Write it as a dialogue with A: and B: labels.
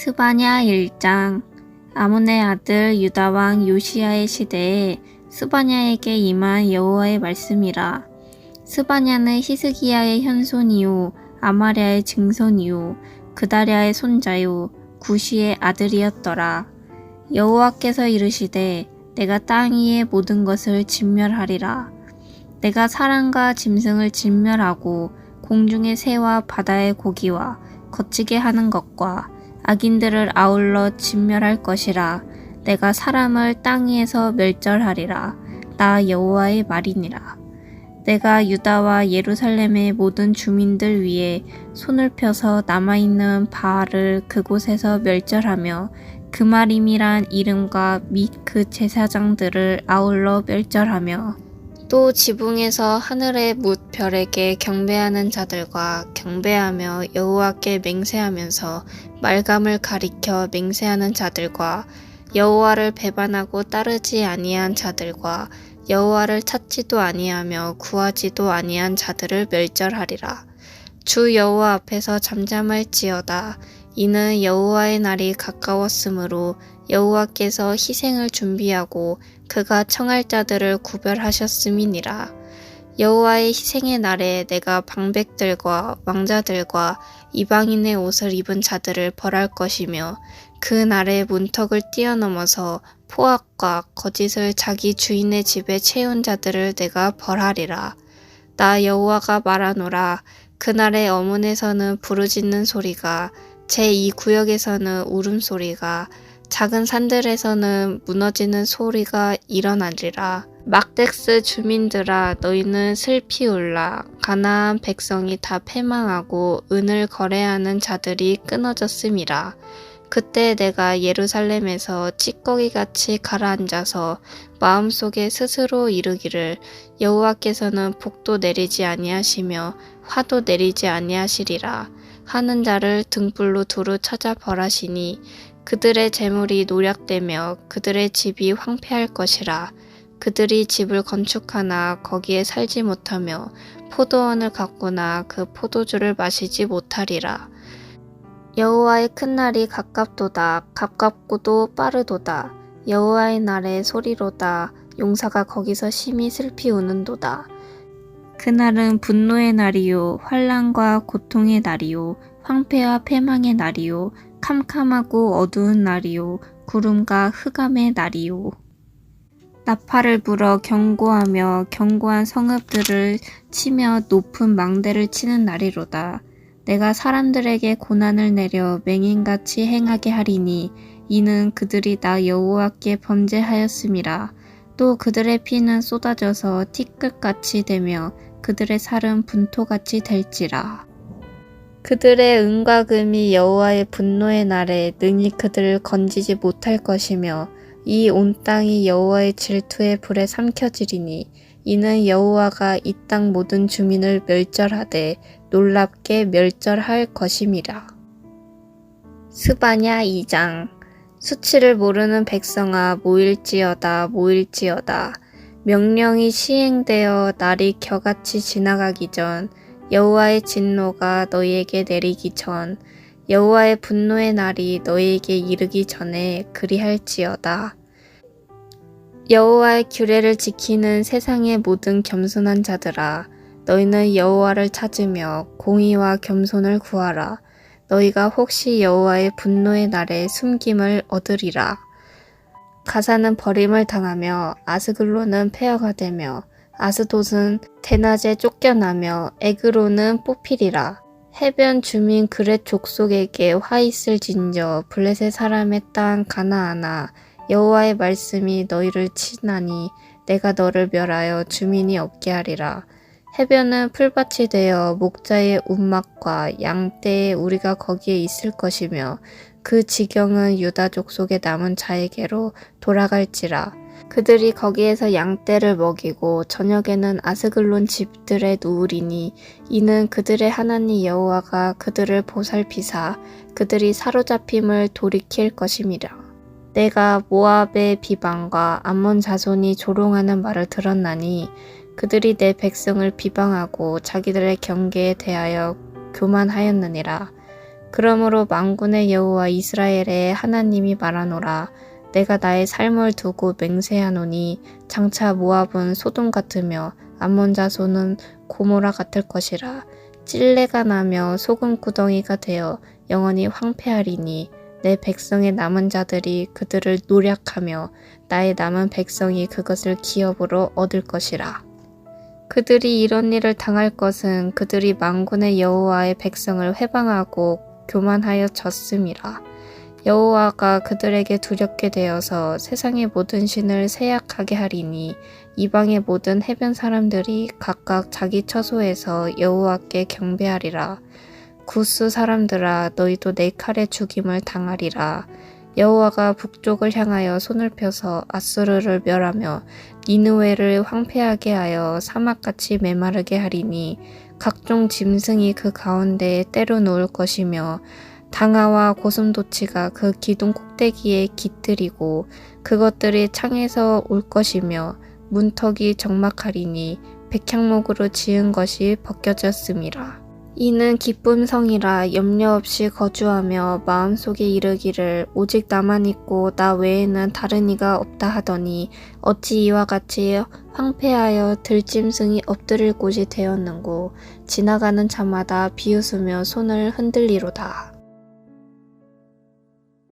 A: 스바냐 1장. 아몬의 아들 유다왕 요시야의 시대에 스바냐에게 임한 여호와의 말씀이라. 스바냐는 히스기야의 현손이요 아마랴의 증손이요 그다랴의 손자요 구시의 아들이었더라. 여호와께서 이르시되 내가 땅 위의 모든 것을 진멸하리라. 내가 사람과 짐승을 진멸하고 공중의 새와 바다의 고기와 거치게 하는 것과 악인들을 아울러 진멸할 것이라. 내가 사람을 땅 위에서 멸절하리라. 나 여호와의 말이니라. 내가 유다와 예루살렘의 모든 주민들 위에 손을 펴서 남아있는 바알을 그곳에서 멸절하며 그 말임이란 이름과 및 그 제사장들을 아울러 멸절하며 또 지붕에서 하늘의 뭇 별에게 경배하는 자들과 경배하며 여호와께 맹세하면서 말감을 가리켜 맹세하는 자들과 여호와를 배반하고 따르지 아니한 자들과 여호와를 찾지도 아니하며 구하지도 아니한 자들을 멸절하리라. 주 여호와 앞에서 잠잠할지어다. 이는 여호와의 날이 가까웠으므로 여호와께서 희생을 준비하고 그가 청할 자들을 구별하셨음이니라. 여호와의 희생의 날에 내가 방백들과 왕자들과 이방인의 옷을 입은 자들을 벌할 것이며 그 날에 문턱을 뛰어넘어서 포악과 거짓을 자기 주인의 집에 채운 자들을 내가 벌하리라. 나 여호와가 말하노라. 그날의 어문에서는 부르짖는 소리가 제2 구역에서는 울음소리가 작은 산들에서는 무너지는 소리가 일어나리라. 막덱스 주민들아 너희는 슬피 울라. 가나안 백성이 다 패망하고 은을 거래하는 자들이 끊어졌음이라. 그때 내가 예루살렘에서 찌꺼기같이 가라앉아서 마음속에 스스로 이르기를 여호와께서는 복도 내리지 아니하시며 화도 내리지 아니하시리라 하는 자를 등불로 두루 찾아 벌하시니 그들의 재물이 노략되며 그들의 집이 황폐할 것이라 그들이 집을 건축하나 거기에 살지 못하며 포도원을 갖거나 그 포도주를 마시지 못하리라. 여호와의 큰 날이 가깝도다. 가깝고도 빠르도다. 여호와의 날의 소리로다. 용사가 거기서 심히 슬피 우는도다. 그날은 분노의 날이요, 환란과 고통의 날이요, 황폐와 패망의 날이요, 캄캄하고 어두운 날이요, 구름과 흑암의 날이요. 나팔을 불어 경고하며 견고한 성읍들을 치며 높은 망대를 치는 날이로다. 내가 사람들에게 고난을 내려 맹인같이 행하게 하리니 이는 그들이 나 여호와께 범죄하였음이라. 또 그들의 피는 쏟아져서 티끌같이 되며 그들의 살은 분토같이 될지라. 그들의 은과 금이 여호와의 분노의 날에 능히 그들을 건지지 못할 것이며 이 온 땅이 여호와의 질투의 불에 삼켜지리니 이는 여호와가 이 땅 모든 주민을 멸절하되 놀랍게 멸절할 것임이라. 스바냐 2장 수치를 모르는 백성아 모일지어다 모일지어다 명령이 시행되어 날이 겨같이 지나가기 전 여호와의 진노가 너희에게 내리기 전 여호와의 분노의 날이 너희에게 이르기 전에 그리할지어다. 여호와의 규례를 지키는 세상의 모든 겸손한 자들아 너희는 여호와를 찾으며 공의와 겸손을 구하라. 너희가 혹시 여호와의 분노의 날에 숨김을 얻으리라. 가사는 버림을 당하며 아스글로는 폐허가 되며 아스돗은 대낮에 쫓겨나며 에그로는 뽑히리라. 해변 주민 그렛 족속에게 화 있을 진저 블레셋 사람의 땅 가나아나 여호와의 말씀이 너희를 치나니 내가 너를 멸하여 주민이 없게 하리라. 해변은 풀밭이 되어 목자의 운막과 양떼에 우리가 거기에 있을 것이며 그 지경은 유다 족 속에 남은 자에게로 돌아갈지라. 그들이 거기에서 양떼를 먹이고 저녁에는 아스글론 집들에 누우리니 이는 그들의 하나님 여호와가 그들을 보살피사 그들이 사로잡힘을 돌이킬 것임이라. 내가 모압의 비방과 암몬 자손이 조롱하는 말을 들었나니 그들이 내 백성을 비방하고 자기들의 경계에 대하여 교만하였느니라. 그러므로 만군의 여호와 이스라엘의 하나님이 말하노라 내가 나의 삶을 두고 맹세하노니 장차 모압은 소돔 같으며 암몬 자손은 고모라 같을 것이라 찔레가 나며 소금 구덩이가 되어 영원히 황폐하리니 내 백성의 남은 자들이 그들을 노략하며 나의 남은 백성이 그것을 기업으로 얻을 것이라. 그들이 이런 일을 당할 것은 그들이 만군의 여호와의 백성을 회방하고 교만하여 졌음이라. 여호와가 그들에게 두렵게 되어서 세상의 모든 신을 세약하게 하리니 이방의 모든 해변 사람들이 각각 자기 처소에서 여호와께 경배하리라. 구스 사람들아 너희도 내 칼에 죽임을 당하리라. 여호와가 북쪽을 향하여 손을 펴서 아수르를 멸하며 니누웨를 황폐하게 하여 사막같이 메마르게 하리니 각종 짐승이 그 가운데에 때려 놓을 것이며 당아와 고슴도치가 그 기둥 꼭대기에 깃들이고 그것들이 창에서 올 것이며 문턱이 적막하리니 백향목으로 지은 것이 벗겨졌음이라. 이는 기쁨 성이라 염려 없이 거주하며 마음속에 이르기를 오직 나만 있고 나 외에는 다른 이가 없다 하더니 어찌 이와 같이 황폐하여 들짐승이 엎드릴 곳이 되었는고 지나가는 자마다 비웃으며 손을 흔들리로다.